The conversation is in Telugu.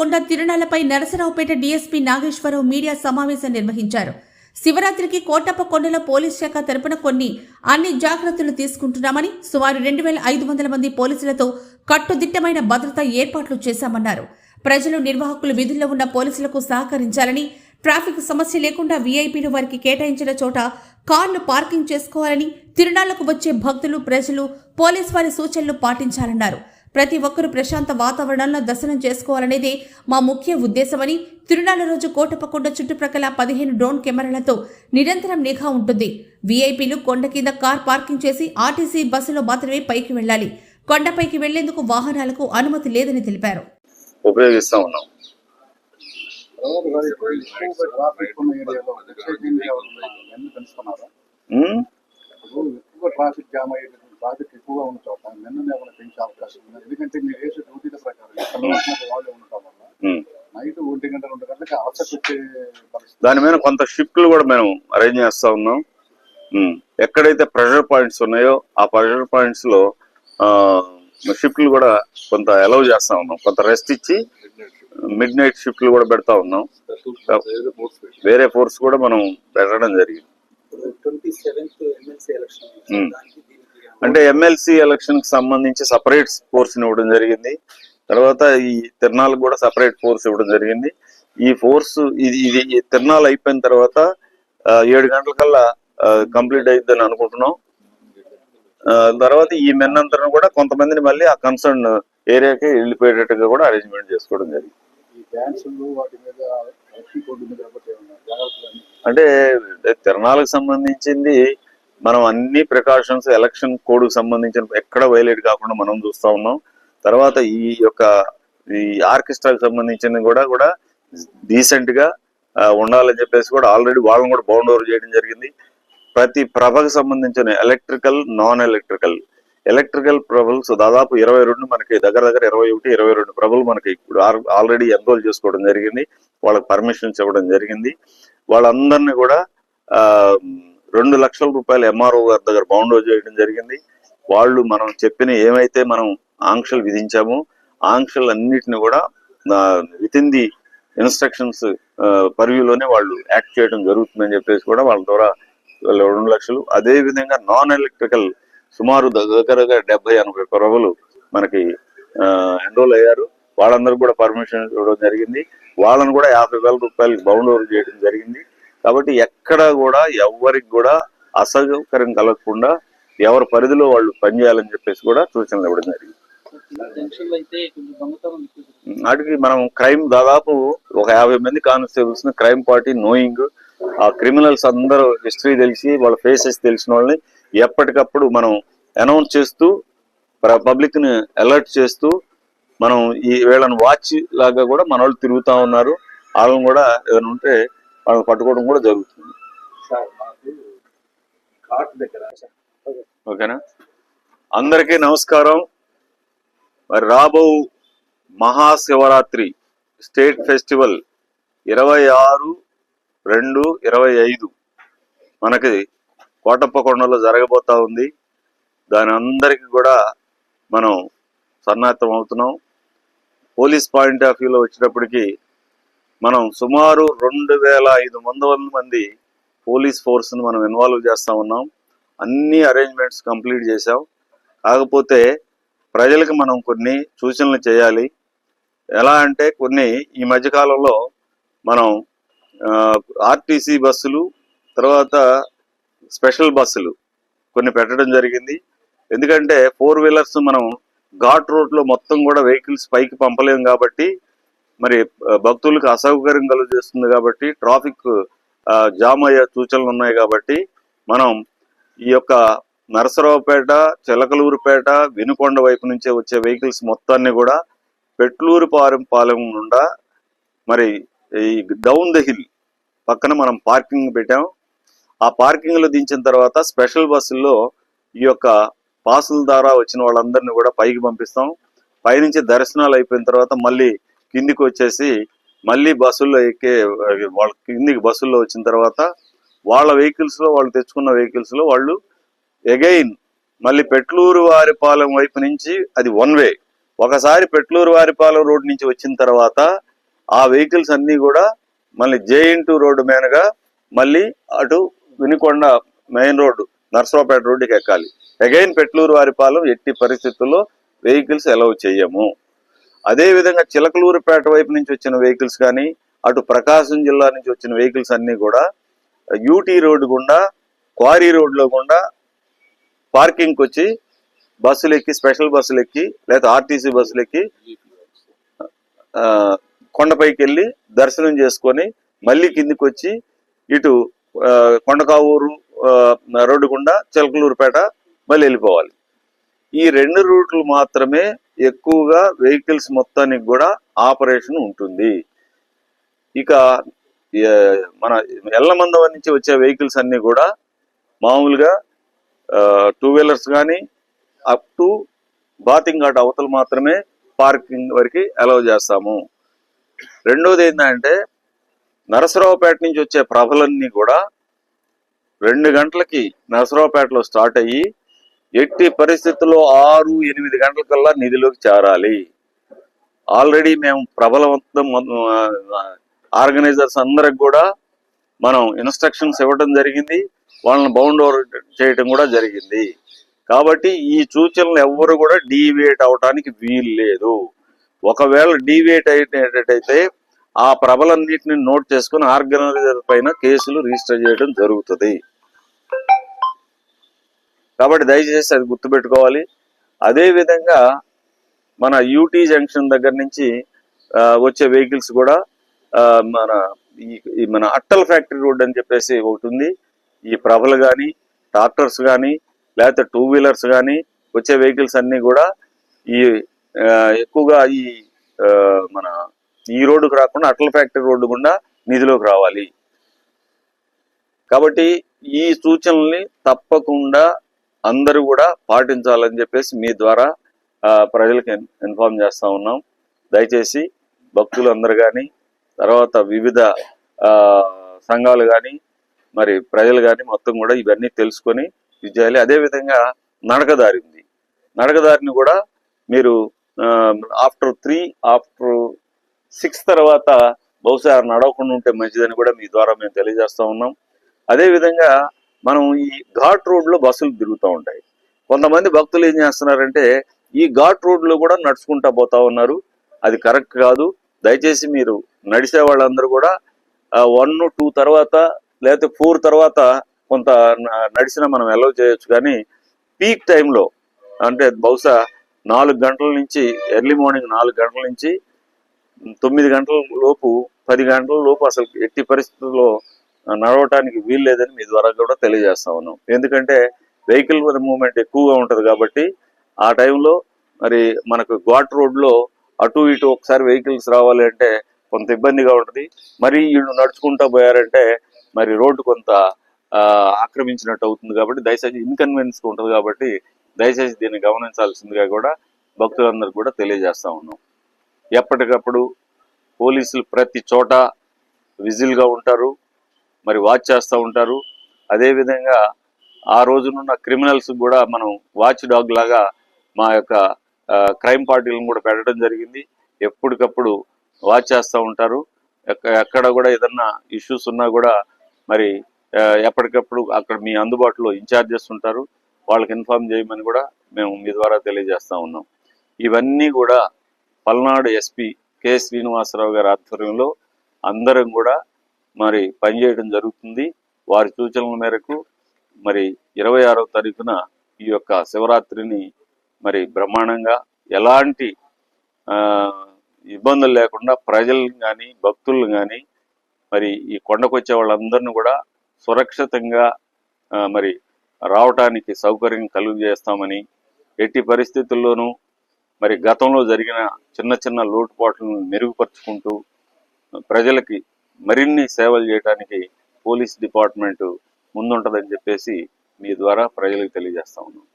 కొండ తిరణాలపై నరసరావుపేట డీఎస్పీ నాగేశ్వరరావు మీడియా సమావేశం నిర్వహించారు. శివరాత్రికి కోటప్ప కొండలో పోలీస్ శాఖ తరపున కొన్ని అన్ని జాగ్రత్తలు తీసుకుంటున్నామని సుమారు రెండు వేల ఐదు వందల మంది పోలీసులతో కట్టుదిట్టమైన భద్రతా ఏర్పాట్లు చేశామన్నారు. ప్రజలు నిర్వాహకులు విధుల్లో ఉన్న పోలీసులకు సహకరించాలని ట్రాఫిక్ సమస్య లేకుండా వీఐపీలు వారికి కేటాయించిన చోట కార్లు పార్కింగ్ చేసుకోవాలని తిరునాళ్ళకు వచ్చే భక్తులు ప్రజలు పోలీస్ వారి సూచనలు పాటించాలన్నారు. ప్రతి ఒక్కరూ ప్రశాంత వాతావరణంలో దర్శనం చేసుకోవాలనేదే మా ముఖ్య ఉద్దేశమని తిరునాళ్ళ రోజు కోటపకొండ చుట్టుప్రక్కల పదిహేను డ్రోన్ కెమెరాలతో నిరంతరం నిఘా ఉంటుంది. వీఐపీలు కొండ కింద కార్ పార్కింగ్ చేసి ఆర్టీసీ బస్సులో మాత్రమే పైకి వెళ్ళాలి. కొండపైకి వెళ్ళేందుకు వాహనాలకు అనుమతి లేదని తెలిపారు. ఉపయోగిస్తా ఉన్నాం. ట్రాఫిక్ జామ్ అయ్యేది ట్రాఫిక్ ఎక్కువగా ఉన్న చోట నిన్న ఏమైనా పెంచే అవకాశం ఉంది. ఎందుకంటే మీరు వేసే డ్యూటీల ప్రకారం వాళ్ళు ఉండటం వల్ల. నైట్ ఒంటి గంట రెండు గంటలకి అలసట వచ్చే దాని మీద కొంత షిఫ్ట్లు కూడా మేము అరేంజ్ చేస్తా ఉన్నాం. ఎక్కడైతే ప్రెషర్ పాయింట్స్ ఉన్నాయో ఆ ప్రెషర్ పాయింట్స్లో షిఫ్ట్లు కూడా కొంత అలౌ చేస్తా ఉన్నాం. కొంత రెస్ట్ ఇచ్చి మిడ్ నైట్ షిఫ్ట్లు కూడా పెడతా ఉన్నాం. వేరే ఫోర్స్ కూడా మనం పెట్టడం జరిగింది. Twenty seventh MLC election. దానికి దీనికి అంటే ఎమ్మెల్సీ ఎలక్షన్కి సంబంధించి సపరేట్ ఫోర్స్ ఇవ్వడం జరిగింది. తర్వాత ఈ తిరణాలకు కూడా సపరేట్ ఫోర్స్ ఇవ్వడం జరిగింది. ఈ ఫోర్స్ ఇది ఇది తిరణాలు అయిపోయిన తర్వాత ఏడు గంటలకల్లా కంప్లీట్ అయిద్దని అనుకుంటున్నాం. తర్వాత ఈ మెన్నంతరం కూడా కొంతమందిని మళ్ళీ ఆ కన్సర్న్ ఏరియాకి వెళ్ళిపోయేటట్టుగా కూడా అరేంజ్మెంట్ చేసుకోవడం జరిగింది. అంటే తిరణాలకు సంబంధించింది మనం అన్ని ప్రికాషన్స్ ఎలక్షన్ కోడ్ సంబంధించిన ఎక్కడ వైలేట్ కాకుండా మనం చూస్తూ ఉన్నాం. తర్వాత ఈ యొక్క ఈ ఆర్కెస్ట్రాకి సంబంధించిన కూడా కూడా డీసెంట్గా ఉండాలని చెప్పేసి కూడా ఆల్రెడీ వాళ్ళని కూడా బౌండ్ ఓవర్ చేయడం జరిగింది. ప్రతి ప్రభకు సంబంధించిన ఎలక్ట్రికల్ నాన్ ఎలక్ట్రికల్ ఎలక్ట్రికల్ ప్రభలు దాదాపు ఇరవై రెండు మనకి దగ్గర దగ్గర ఇరవై ఒకటి ఇరవై రెండు ప్రభలు మనకి ఇప్పుడు ఆల్రెడీ ఎన్రోల్ చేసుకోవడం జరిగింది. వాళ్ళకి పర్మిషన్స్ ఇవ్వడం జరిగింది. వాళ్ళందరినీ కూడా ఆ రెండు లక్షల రూపాయలు ఎంఆర్ఓ గారి దగ్గర బౌండో చేయడం జరిగింది. వాళ్ళు మనం చెప్పిన ఏమైతే మనం ఆంక్షలు విధించామో ఆంక్షలు అన్నిటిని కూడా విత్ ఇన్ ది ఇన్స్ట్రక్షన్స్ పర్వ్యూలోనే వాళ్ళు యాక్ట్ చేయడం జరుగుతుందని చెప్పేసి కూడా వాళ్ళ ద్వారా రెండు లక్షలు. అదే విధంగా నాన్ ఎలక్ట్రికల్ సుమారు దగ్గరగా డెబ్బై ఎనభై కొరవలు మనకి ఎన్రోల్ అయ్యారు. వాళ్ళందరూ కూడా పర్మిషన్ ఇవ్వడం జరిగింది. వాళ్ళని కూడా యాభై వేల రూపాయలకి బౌండ్ ఓవర్ చేయడం జరిగింది. కాబట్టి ఎక్కడ కూడా ఎవరికి కూడా అసౌకర్యం కలగకుండా ఎవరి పరిధిలో వాళ్ళు పనిచేయాలని చెప్పేసి కూడా సూచనలు ఇవ్వడం జరిగింది. జంక్షన్ వాటికి మనం క్రైమ్ దాదాపు ఒక యాభై మంది కానిస్టేబుల్స్ క్రైమ్ పార్టీ నోయింగ్ ఆ క్రిమినల్స్ అందరూ హిస్టరీ తెలిసి వాళ్ళ ఫేసెస్ తెలిసిన వాళ్ళని ఎప్పటికప్పుడు మనం అనౌన్స్ చేస్తూ పబ్లిక్ని అలర్ట్ చేస్తూ మనం ఈ వీళ్ళని వాచ్ లాగా కూడా మన వాళ్ళు తిరుగుతా ఉన్నారు. వాళ్ళని కూడా ఏదైనా ఉంటే వాళ్ళని పట్టుకోవడం కూడా జరుగుతుంది. ఓకేనా? అందరికీ నమస్కారం. మరి రాబో మహాశివరాత్రి స్టేట్ ఫెస్టివల్ ఇరవై ఆరు రెండు ఇరవై ఐదు మనకి కోటప్పకొండలో జరగబోతా ఉంది. దాని అందరికి కూడా మనం సన్నాహితం అవుతున్నాం. పోలీస్ పాయింట్ ఆఫ్ వ్యూలో వచ్చేటప్పటికి మనం సుమారు రెండు వేల ఐదు వందల మంది పోలీస్ ఫోర్స్ని మనం ఇన్వాల్వ్ చేస్తూ ఉన్నాం. అన్ని అరేంజ్మెంట్స్ కంప్లీట్ చేసాం కాకపోతే ప్రజలకు మనం కొన్ని సూచనలు చేయాలి. ఎలా అంటే కొన్ని ఈ మధ్యకాలంలో మనం ఆర్టీసీ బస్సులు తర్వాత స్పెషల్ బస్సులు కొన్ని పెట్టడం జరిగింది. ఎందుకంటే ఫోర్ వీలర్స్ మనం ఘాట్ రోడ్లో మొత్తం కూడా వెహికల్స్ పైకి పంపలేము కాబట్టి మరి భక్తులకు అసౌకర్యం కలుగజేస్తుంది కాబట్టి ట్రాఫిక్ జామ్ అయ్యే సూచనలు ఉన్నాయి కాబట్టి మనం ఈ యొక్క నరసరావుపేట చిలకలూరుపేట వినుకొండ వైపు నుంచే వచ్చే వెహికల్స్ మొత్తాన్ని కూడా పెట్లూరు పాలెం పాలెం నుండా మరి ఈ డౌన్ ద హిల్ పక్కన మనం పార్కింగ్ పెట్టాం. ఆ పార్కింగ్లో దించిన తర్వాత స్పెషల్ బస్సుల్లో ఈ యొక్క పాసుల ద్వారా వచ్చిన వాళ్ళందరినీ కూడా పైకి పంపిస్తాం. పైనుంచి దర్శనాలు అయిపోయిన తర్వాత మళ్ళీ కిందికి వచ్చేసి మళ్ళీ బస్సుల్లో ఎక్కే వాళ్ళ కిందికి బస్సుల్లో వచ్చిన తర్వాత వాళ్ళ వెహికల్స్లో వాళ్ళు తెచ్చుకున్న వెహికల్స్లో వాళ్ళు ఎగైన్ మళ్ళీ పెట్లూరు వారిపాలెం వైపు నుంచి అది వన్ వే. ఒకసారి పెట్లూరు వారిపాలెం రోడ్ నుంచి వచ్చిన తర్వాత ఆ వెహికల్స్ అన్నీ కూడా మళ్ళీ జేఎన్ రోడ్డు మీదగా మళ్ళీ అటు వినికొండ మెయిన్ రోడ్డు నర్సరావుపేట రోడ్డుకి ఎక్కాలి. అగైన్ పెట్లూరు వారిపాలెం ఎట్టి పరిస్థితుల్లో వెహికల్స్ అలౌ చేయము. అదేవిధంగా చిలకలూరుపేట వైపు నుంచి వచ్చిన వెహికల్స్ కానీ అటు ప్రకాశం జిల్లా నుంచి వచ్చిన వెహికల్స్ అన్నీ కూడా యూటీ రోడ్డు గుండా క్వారీ రోడ్లో గుండా పార్కింగ్కి వచ్చి బస్సులు ఎక్కి స్పెషల్ బస్సులు ఎక్కి లేదా ఆర్టీసీ బస్సులు ఎక్కి కొండపైకి వెళ్ళి దర్శనం చేసుకొని మళ్ళీ కిందికి వచ్చి ఇటు కొండకావూరు రోడ్డు గుండా చిలకలూరుపేట మళ్ళీ వెళ్ళిపోవాలి. ఈ రెండు రూట్లు మాత్రమే ఎక్కువగా వెహికల్స్ మొత్తానికి కూడా ఆపరేషన్ ఉంటుంది. ఇక మన ఎల్లమందవ నుంచి వచ్చే వెహికల్స్ అన్ని కూడా మామూలుగా టూ వీలర్స్ కానీ అప్ టు బాతింగ్ ఘాట్ అవతలు మాత్రమే పార్కింగ్ వరకు అలౌ చేస్తాము. రెండోది ఏంటంటే నరసరావుపేట నుంచి వచ్చే ప్రభలన్నీ కూడా రెండు గంటలకి నరసరావుపేటలో స్టార్ట్ అయ్యి ఎట్టి పరిస్థితుల్లో ఆరు ఎనిమిది గంటలకల్లా నిధిలోకి చేరాలి. ఆల్రెడీ మేము ప్రబలవంతం ఆర్గనైజర్స్ అందరికి కూడా మనం ఇన్స్ట్రక్షన్స్ ఇవ్వడం జరిగింది. వాళ్ళని బౌండ్ ఓవర్ చేయటం కూడా జరిగింది. కాబట్టి ఈ సూచనలు ఎవ్వరు కూడా డీవియేట్ అవటానికి వీలు లేదు. ఒకవేళ డీవియేట్ అయ్యేటట్టయితే ఆ ప్రభలన్నింటిని నోట్ చేసుకుని ఆర్గనైజర్ పైన కేసులు రిజిస్టర్ చేయడం జరుగుతుంది. కాబట్టి దయచేసి అది గుర్తుపెట్టుకోవాలి. అదేవిధంగా మన యూటీ జంక్షన్ దగ్గర నుంచి వచ్చే వెహికల్స్ కూడా మన ఈ- మన అట్టల్ ఫ్యాక్టరీ రోడ్ అని చెప్పేసి ఒకటి ఉంది ఈ ప్రభలు కానీ ట్రాక్టర్స్ కానీ లేకపోతే టూ వీలర్స్ కానీ వచ్చే వెహికల్స్ అన్నీ కూడా ఈ ఎక్కువగా ఈ మన ఈ రోడ్డుకు రాకుండా అటల్ ఫ్యాక్టరీ రోడ్డు గుండా నిధిలోకి రావాలి. కాబట్టి ఈ సూచనల్ని తప్పకుండా అందరూ కూడా పాటించాలని చెప్పేసి మీ ద్వారా ప్రజలకు ఇన్ఫార్మ్ చేస్తూ ఉన్నాం. దయచేసి భక్తులు అందరు కానీ తర్వాత వివిధ సంఘాలు కానీ మరి ప్రజలు కానీ మొత్తం కూడా ఇవన్నీ తెలుసుకొని ఇది చేయాలి అదేవిధంగా నడకదారి ఉంది. నడకదారిని కూడా మీరు ఆఫ్టర్ త్రీ ఆఫ్టర్ సిక్స్ తర్వాత బహుశా నడవకుండా ఉంటే మంచిదని కూడా మీ ద్వారా మేము తెలియజేస్తూ ఉన్నాం. అదేవిధంగా మనం ఈ ఘాట్ రోడ్లో బస్సులు తిరుగుతూ ఉంటాయి. కొంతమంది భక్తులు ఏం చేస్తున్నారంటే ఈ ఘాట్ రోడ్లో కూడా నడుచుకుంటా పోతా ఉన్నారు. అది కరెక్ట్ కాదు. దయచేసి మీరు నడిచే వాళ్ళందరూ కూడా వన్ టూ తర్వాత లేకపోతే ఫోర్ తర్వాత కొంత నడిచినా మనం అలౌ చేయొచ్చు. కానీ పీక్ టైంలో అంటే బహుశా నాలుగు గంటల నుంచి ఎర్లీ మార్నింగ్ నాలుగు గంటల నుంచి తొమ్మిది గంటల లోపు పది గంటల లోపు అసలు ఎట్టి పరిస్థితుల్లో నడవటానికి వీలు లేదని మీ ద్వారా కూడా తెలియజేస్తా ఉన్నాం. ఎందుకంటే వెహికల్ మూవ్మెంట్ ఎక్కువగా ఉంటుంది కాబట్టి ఆ టైంలో మరి మనకు ఘాట్ రోడ్లో అటు ఇటు ఒకసారి వెహికల్స్ రావాలి అంటే కొంత ఇబ్బందిగా ఉంటుంది. మరి వీళ్ళు నడుచుకుంటా పోయారంటే మరి రోడ్డు కొంత ఆక్రమించినట్టు అవుతుంది కాబట్టి దయచేసి ఇన్కన్వీనియన్స్ ఉంటుంది కాబట్టి దయచేసి దీన్ని గమనించాల్సిందిగా కూడా భక్తులందరికీ కూడా తెలియజేస్తా ఉన్నాం. ఎప్పటికప్పుడు పోలీసులు ప్రతి చోట విజిల్గా ఉంటారు. మరి వాచ్ చేస్తూ ఉంటారు. అదేవిధంగా ఆ రోజునున్న క్రిమినల్స్ కూడా మనం వాచ్ డాగ్ లాగా మా యొక్క క్రైమ్ పార్టీలను కూడా పెట్టడం జరిగింది. ఎప్పటికప్పుడు వాచ్ చేస్తూ ఉంటారు. ఎక్కడ కూడా ఏదన్నా ఇష్యూస్ ఉన్నా కూడా మరి ఎప్పటికప్పుడు అక్కడ మీ అందుబాటులో ఇన్ఛార్జెస్ ఉంటారు. వాళ్ళకి ఇన్ఫార్మ్ చేయమని కూడా మేము మీ ద్వారా తెలియజేస్తూ ఉన్నాం. ఇవన్నీ కూడా పల్నాడు ఎస్పీ కె శ్రీనివాసరావు గారి ఆధ్వర్యంలో అందరం కూడా మరి పనిచేయడం జరుగుతుంది. వారి సూచనల మేరకు మరి ఇరవై ఆరో తారీఖున ఈ యొక్క శివరాత్రిని మరి బ్రహ్మాండంగా ఎలాంటి ఇబ్బందులు లేకుండా ప్రజలను కానీ భక్తులను కానీ మరి ఈ కొండకు వచ్చే వాళ్ళందరినీ కూడా సురక్షితంగా మరి రావటానికి సౌకర్యం కలుగజేస్తామని ఎట్టి పరిస్థితుల్లోనూ మరి గతంలో జరిగిన చిన్న చిన్న లోటుపాట్లను మెరుగుపరుచుకుంటూ ప్రజలకి మరిన్ని సేవలు చేయడానికి పోలీస్ డిపార్ట్మెంటు ముందుంటదని చెప్పేసి మీ ద్వారా ప్రజలకు తెలియజేస్తా ఉన్నాం.